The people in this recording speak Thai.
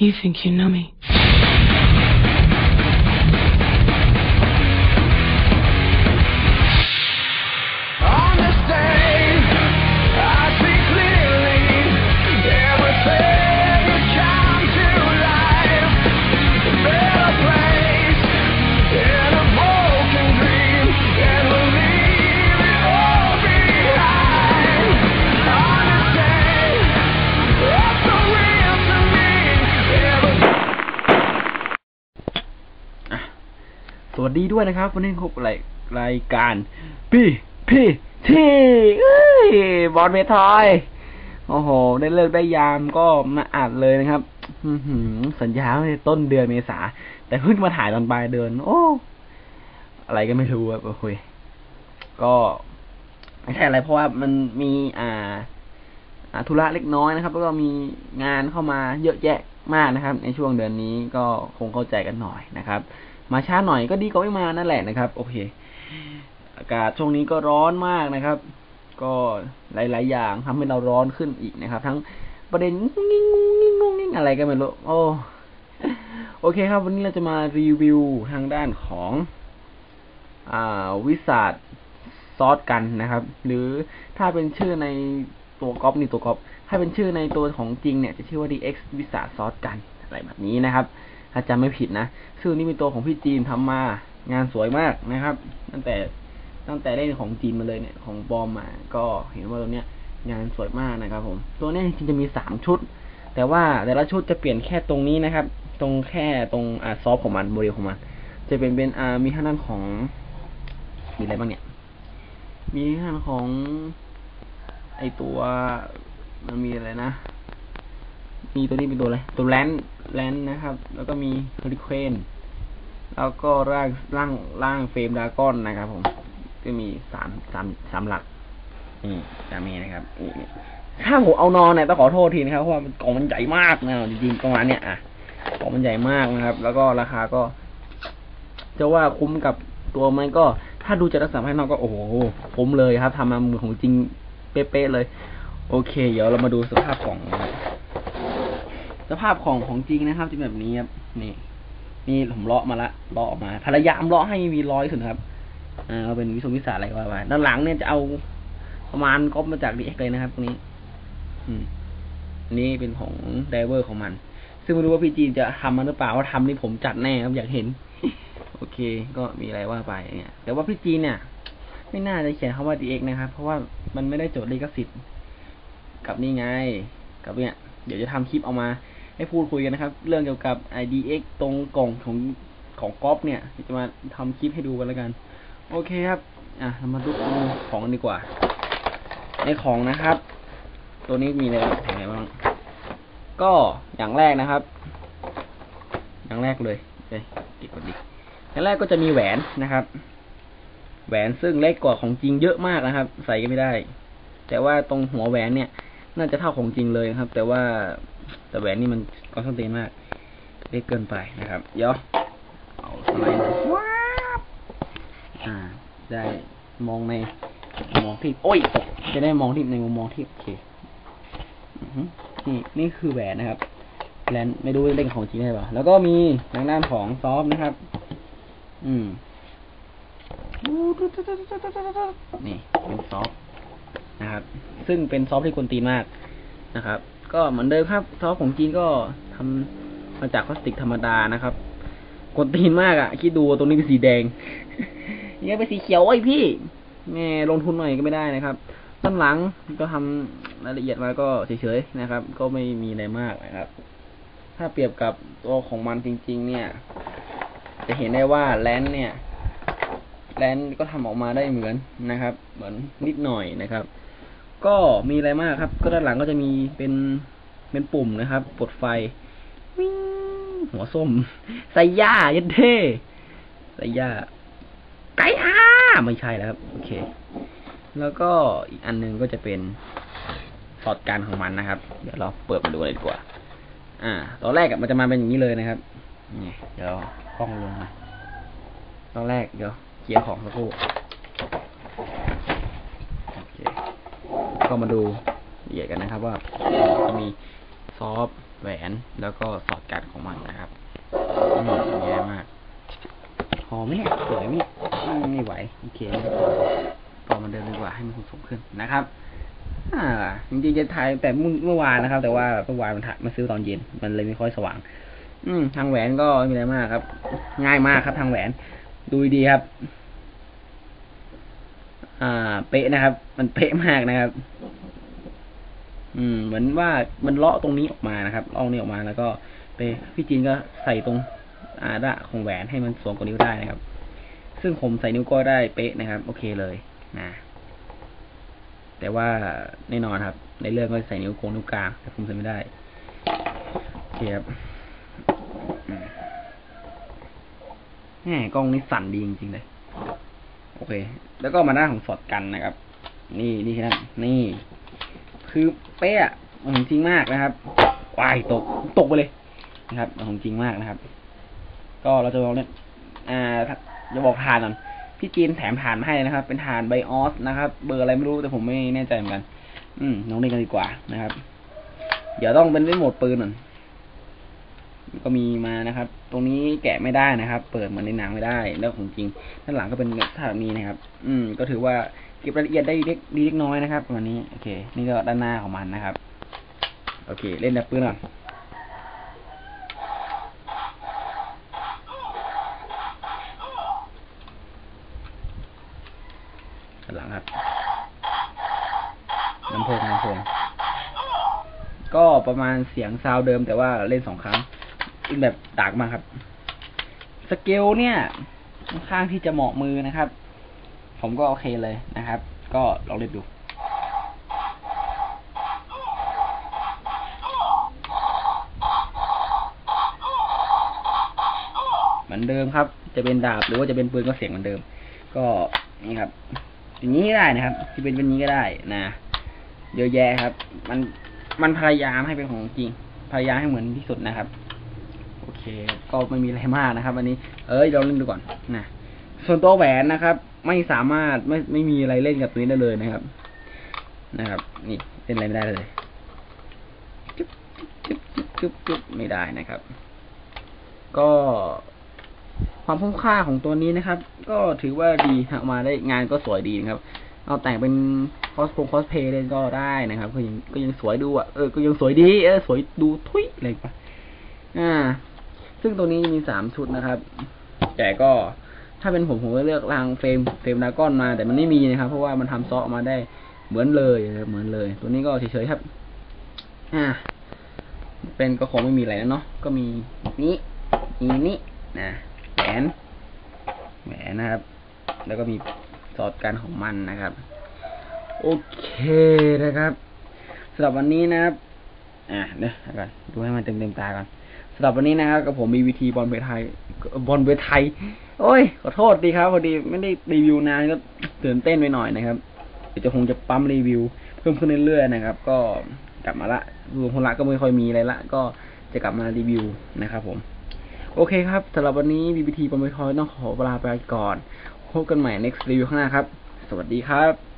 You think you know me? วัสดีด้วยนะครับ วันนี้พบกับรายรายการพี่พี่ที่บอลเมทอยโอ้โห ได้เลิกได้ยามก็มาอัดเลยนะครับสัญญาในต้นเดือนเมษา แต่เพิ่งมาถ่ายตอนปลายเดือน โอ้ อะไรก็ไม่รู้ครับโอ้ยก็ไม่ใช่อะไรเพราะว่ามันมีอาอ่าธุระเล็กน้อยนะครับ แล้วก็มีงานเข้ามาเยอะแยะมากนะครับ ในช่วงเดือนนี้ก็คงเข้าใจกันหน่อยนะครับ มาช้าหน่อยก็ดีกว่าไม่มานั่นแหละนะครับ โอเค อากาศช่วงนี้ก็ร้อนมากนะครับ ก็หลาย ๆ อย่างทำให้เราร้อนขึ้นอีกนะครับ ทั้งประเด็นงิ้งงิ้งงงงิ้งอะไรกันไม่รู้โอ้โอเคครับ วันนี้เราจะมารีวิวทางด้านของอ่าวิสาดซอสกันนะครับ หรือถ้าเป็นชื่อในตัวก๊อปนี่ตัวก๊อปถ้าเป็นชื่อในตัวของจริงเนี่ยจะชื่อว่า DX วิสาดซอสกันอะไรแบบนี้นะครับ ถ้าจำไม่ผิดนะชื่อนี้เป็นตัวของพี่จีนทำมา งานสวยมากนะครับ ตั้งแต่ตั้งแต่เล่นของจีนมาเลยเนี่ย ของบอมมา ก็เห็นว่าตัวเนี้ย งานสวยมากนะครับผม ตัวเนี้ยจริงๆจะมีสามชุด แต่ว่าแต่ละชุดจะเปลี่ยนแค่ตรงนี้นะครับ ตรงแค่ตรงอ่าซอฟของมันโมเดลของมัน จะเป็นเป็นอ่ามีทางด้านของมีอะไรบ้างเนี่ย มีทางด้านของ ไอตัวมันมีอะไรนะ มีตัวนี้เป็นตัวอะไร ตัวแลนแลนนะครับ แล้วก็มีเฮอริเคนแล้วก็ร่างร่างร่างเฟรมดาก้อนนะครับ ผม ก็มีสามสามสามหลักนี่จะมีนะครับนี่ถ้าผมเอานอนเนี่ยต้องขอโทษทีนะครับเพราะว่ากล่องมันใหญ่มากนะจริงๆกล่องนั้นเนี่ยอะกล่องมันใหญ่มากนะครับ แล้วก็ราคาก็ จะว่าคุ้มกับตัวมันก็ ถ้าดูจากลักษณะภายนอกก็โอ้โหคุ้มเลยครับทำมาเหมือนของจริงเป๊ะๆเลย โอเค เดี๋ยวเรามาดูสภาพกล่องนะครับ สภาพของของจริงนะครับจะเป็นแบบนี้ครับนี่นี่ผมเลาะมาละเลาะออกมาภรรยามเลาะให้มีร้อยขึ้นครับอ่าเอาเป็นวิศววิสาอะไรว่าไปด้านหลังเนี่ยจะเอาประมาณก๊อปมาจากดีเอ็กเลยนะครับตรงนี้ อืมนนี้เป็นของไดเวอร์ของมัน ซึ่งไม่รู้ว่าพี่จีนจะทำมันหรือเปล่าว่าทำนี่ผมจัดแน่ครับอยากเห็น โอเค ก็มีอะไรว่าไปเนี่ย แต่ว่าพี่จีนเนี่ย ไม่น่าจะเขียนคำว่า DX นะครับ เพราะว่ามันไม่ได้จดลิขสิทธิ์กับนี่ไง กับเนี่ย เดี๋ยวจะทำคลิปเอามา ให้พูดคุยกันนะครับ เรื่องเกี่ยวกับ IDX ตรงกล่องของของก๊อปเนี่ยจะมาทำคลิปให้ดูกันแล้วกัน โอเคครับ อะเรามาดูของดีกว่า ในของนะครับ ตัวนี้มีอะไรบ้างแถมอะไรบ้างก็อย่างแรกนะครับ อย่างแรกเลยเอ้ยเก็บก่อนดิอย่างแรกก็จะมีแหวนนะครับ แหวนซึ่งเล็กกว่าของจริงเยอะมากนะครับ ใส่ก็ไม่ได้ แต่ว่าตรงหัวแหวนเนี่ย น่าจะเท่าของจริงเลยนะครับ แต่ว่า แต่แหวนนี่มันก็ส้นตีนมาก เล็กเกินไปนะครับเดี๋ยวเอาสไลด์หน่อยว้าบอ่า ได้มองในมุมมองที่โอ้ยตกจะได้มองที่ในมุมมองที่โอเคอือหือนี่นี่คือแหวนนะครับแหวนไม่รู้เล่นของจริงได้ป่ะแล้วก็มีทางด้านของซอฟต์นะครับ อืมนี่เป็นซอฟต์นะครับ ซึ่งเป็นซอฟต์ที่กวนตีนมากนะครับ ก็เหมือนเดิมครับซอฟต์ของจีนก็ทำมาจากพลาสติกธรรมดานะครับกวนตีนมากอะ่ะ คิดดูตรงนี้เป็นสีแดงเนี่ยเป็นสีเขียวไอ้พี่แม่ลงทุนหน่อยก็ไม่ได้นะครับด้านหลังก็ทำรายละเอียดมาก็เฉยๆนะครับ ก็ไม่มีอะไรมากนะครับ ถ้าเปรียบกับตัวของมันจริง ๆ เนี่ย จะเห็นได้ว่าแลนเนี่ยแลนก็ทำออกมาได้เหมือนนะครับ เหมือนนิดหน่อยนะครับ ก็มีอะไรมากครับ ก็ด้านหลังก็จะมีเป็นเป็นปุ่มนะครับปลดไฟวิ่งหัวส้มใส่ย่ายัดเท่ใส่ย่าไก่อาไม่ใช่แล้วครับ โอเค แล้วก็อีกอันหนึงก็จะเป็นสอดการของมันนะครับ เดี๋ยวเราเปิดมาดูเลยดีกว่า อ่า ตอนแรกมันจะมาเป็นอย่างนี้เลยนะครับนี่เดี๋ยวกล้องลงมาตอนแรกเดี๋ยวเคลียร์ของสักครู่โอเค ก็มาดูละเอียดกันนะครับว่าจะมีซอฟต์แหวนแล้วก็สอดกันของมันนะครับอืมแย่มากพอไหมเนี่ยสวยไหมเนี่ยอืมไม่ไหวโอเคไม่พอต่อมันเดิมดีกว่าให้มันสูงขึ้นนะครับอ่าจริงๆจะถ่ายแต่เมื่อเมื่อวานนะครับ แต่ว่าเมื่อวานมันถ่ายมาซื้อตอนเย็น มันเลยไม่ค่อยสว่าง อืมทางแหวนก็ไม่มีอะไรมากครับ ง่ายมากครับทางแหวน ดูดีครับ อ่า เป๊ะนะครับ มันเป๊ะมากนะครับ อืม เหมือนว่ามันเลาะตรงนี้ออกมานะครับเลาะนี้ออกมาแล้วก็ไปพี่จีนก็ใส่ตรงอาด้านของแหวนให้มันสวมกับนิ้วได้นะครับ ซึ่งผมใส่นิ้วก้อยได้เป๊ะนะครับ โอเคเลยนะแต่ว่าแน่นอนครับ ในเรื่องก็ใส่นิ้วโกงนิ้วกลางแต่ผมใส่ไม่ได้โอเคครับแหมกล้องนี้สั่นดีจริงๆเลย โอเค แล้วก็มาด้านของสอดกันนะครับ นี่นี่ครับ นี่ คือเป๊ะของจริงมากนะครับวายตก ตกไปเลยนะครับของจริงมากนะครับ ก็เราจะลองเล่นอ่าจะบอกทานก่อนพี่จีนแถมฐานมาให้นะครับ เป็นฐานไบออสนะครับ เบอร์อะไรไม่รู้แต่ผมไม่แน่ใจเหมือนกัน อืมน้องเล่นกันดีกว่านะครับ เดี๋ยวต้องเป็นเล่นโหมดปืนหน่อย ก็มีมานะครับ ตรงนี้แกะไม่ได้นะครับ เปิดเหมือนในหนังไม่ได้ แล้วของจริง ด้านหลังก็เป็นถ้าแบบนี้นะครับ อืม ก็ถือว่าเก็บรายละเอียดได้เล็กดีเล็กน้อยนะครับประมาณนี้ โอเค นี่ก็ด้านหน้าของมันนะครับ โอเค เล่นแบบปืนก่อนด้านหลังครับลำโพงลำโพงก็ประมาณเสียงซาวเดิมแต่ว่าเล่นสองครั้ง เป็นแบบดากมาครับ สเกลเนี่ยค่อนข้างที่จะเหมาะมือนะครับ ผมก็โอเคเลยนะครับ ก็ลองเล่นดูเหมือนเดิมครับ จะเป็นดาบหรือว่าจะเป็นปืนก็เสียงเหมือนเดิม ก็นี่ครับอย่างนี้ก็ได้นะครับ ที่เป็นเป็นนี้ก็ได้นะเยอะแยะครับ มันมันพยายามให้เป็นของจริง พยายามให้เหมือนที่สุดนะครับ เค ก็ไม่มีอะไรมากนะครับวันนี้ เอ้ยเราเล่นดูก่อนนะส่วนตัวแหวนนะครับ ไม่สามารถไม่ไม่มีอะไรเล่นกับตัวนี้ได้เลยนะครับ นะครับ นี่เล่นอะไรไม่ได้เลยจุ๊บจุ๊บจุ๊บจุ๊บจุ๊บไม่ได้นะครับ ก็ ความคุ้มค่าของตัวนี้นะครับ ก็ถือว่าดีทำมาได้งานก็สวยดีนะครับ เอาแต่งเป็นคอสโพคอสเพย์เล่นก็ได้นะครับก็ยังก็ยังสวยดูอะเออก็ยังสวยดีเออสวยดูทุยอะไรปะอ่า ซึ่งตัวนี้มีสามชุดนะครับ แต่ก็ถ้าเป็นผมผมก็เลือกรางเฟรมเฟรมดาก้อนมา แต่มันไม่มีนะครับ เพราะว่ามันทำซออกมาได้เหมือนเลยเหมือนเลย ตัวนี้ก็เฉยๆครับ อ่า เป็นก็คงไม่มีอะไรแล้วเนาะก็มีนี้มีนี้นะแหวนแหวนนะครับ แล้วก็มีสอดกันของมันนะครับ โอเคนะครับสำหรับวันนี้นะครับ อะเดี๋ยวก่อนดูให้มันเต็มเต็มๆตาก่อนำหรับวันนี้นะครับกับผมมีวิธีบอลเบไทยบอลเบไทย โอ้ย ขอโทษดีครับ พอดีไม่ได้รีวิวนานก็ตื่นเต้นไปหน่อยนะครับ เดี๋ยวจะคงจะปั๊มรีวิว เพิ่มขึ้นเรื่อยๆนะครับ ก็กลับมาละรวมพละก็ไม่ค่อยมีอะไรละ ก็จะกลับมารีวิวนะครับผม โอเคครับสำหรับวันนี้ BBT บอลเบทอยต้องขอเวลาไปก่อน พบกันใหม่ next review ข้างหน้าครับ สวัสดีครับ